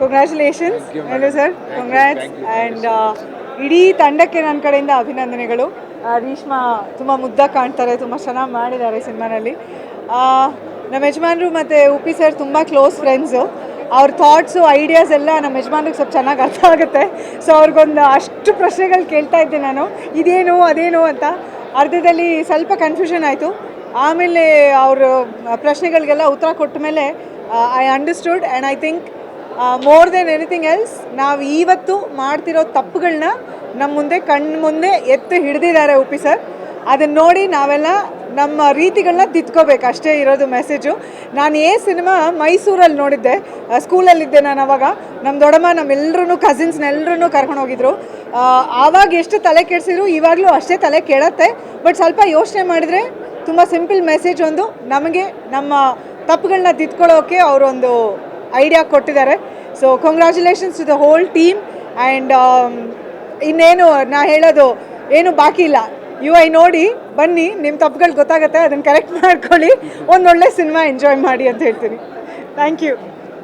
Congratulations hello sir congrats and ಇಡೀ ತಂಡಕ್ಕೆ ನನ್ನ ಕಡೆಯಿಂದ ಅಭಿನಂದನೆಗಳು. ರೀಷ್ಮಾ ತುಂಬ ಮುದ್ದಾಗಿ ಕಾಣ್ತಾರೆ ತುಂಬ ಚೆನ್ನಾಗಿ ಮಾಡಿದ್ದಾರೆ ಸಿನಿಮಾನಲ್ಲಿ. ನಮ್ಮ ಯಜಮಾನರು ಮತ್ತು ಉಪಿ ಸರ್ ತುಂಬ ಕ್ಲೋಸ್ ಫ್ರೆಂಡ್ಸು ಅವ್ರ ಥಾಟ್ಸು ಐಡಿಯಾಸ್ ಎಲ್ಲ ನಮ್ಮ ಯಜಮಾನ್ರಿಗೆ ಸ್ವಲ್ಪ ಚೆನ್ನಾಗಿ ಅರ್ಥ ಆಗುತ್ತೆ. ಸೊ ಅವ್ರಿಗೊಂದು ಅಷ್ಟು ಪ್ರಶ್ನೆಗಳು ಕೇಳ್ತಾ ಇದ್ದೆ ನಾನು. ಇದೇನು ಅದೇನು ಅಂತ. ಅರ್ಧದಲ್ಲಿ ಸ್ವಲ್ಪ ಕನ್ಫ್ಯೂಷನ್ ಆಯಿತು. ಆಮೇಲೆ ಅವರು ಪ್ರಶ್ನೆಗಳಿಗೆಲ್ಲ ಉತ್ತರ ಕೊಟ್ಟ ಮೇಲೆ I understood and I think more than anything else ನಾವು ಇವತ್ತು ಮಾಡ್ತಿರೋ ತಪ್ಪುಗಳನ್ನ ನಮ್ಮ ಮುಂದೆ ಕಣ್ಣು ಮುಂದೆ ಎತ್ತು ಹಿಡಿದಿದ್ದಾರೆ ಉಪಿ ಸರ್ ಅದನ್ನ ನೋಡಿ ನಾವೆಲ್ಲ ನಮ್ಮ ರೀತಿಗಳನ್ನ ತಿದ್ಕೋಬೇಕು. ಅಷ್ಟೇ ಇರೋದು ಮೆಸೇಜು ನಾನು ಏ ಸಿನಿಮಾ ಮೈಸೂರಲ್ಲಿ ನೋಡಿದ್ದೆ. ಸ್ಕೂಲಲ್ಲಿದ್ದೆ ನಾನು ಅವಾಗ. ನಮ್ಮ ದೊಡ್ಡಮ್ಮ ನಮ್ಮೆಲ್ಲರೂ ಕಸಿನ್ಸ್ನೆಲ್ಲರೂ ಕರ್ಕೊಂಡು ಹೋಗಿದ್ರು. ಆವಾಗ ಎಷ್ಟು ತಲೆ ಕೆಡಿಸಿದ್ರು ಇವಾಗಲೂ ಅಷ್ಟೇ ತಲೆ ಕೆಡತ್ತೆ. ಬಟ್ ಸ್ವಲ್ಪ ಯೋಚನೆ ಮಾಡಿದರೆ ತುಂಬ ಸಿಂಪಲ್ ಮೆಸೇಜ್ ಒಂದು. ನಮಗೆ ನಮ್ಮ ತಪ್ಪುಗಳನ್ನ ತಿದ್ಕೊಳ್ಳೋಕೆ ಅವರೊಂದು ಐಡಿಯಾ ಕೊಟ್ಟಿದ್ದಾರೆ. So congratulations to the whole team and ಇನ್ನೇನು ನಾ ಹೇಳೋದು ಏನು ಬಾಕಿ ಇಲ್ಲ. ಯು ಐ ನೋಡಿ, ಬನ್ನಿ ನಿಮ್ಮ ತಪ್ಪುಗಳು ಗೊತ್ತಾಗುತ್ತೆ, ಅದನ್ನು ಕರೆಕ್ಟ್ ಮಾಡ್ಕೊಳ್ಳಿ. ಒಂದೊಳ್ಳೆ ಸಿನಿಮಾ ಎಂಜಾಯ್ ಮಾಡಿ ಅಂತ ಹೇಳ್ತೀನಿ. Thank you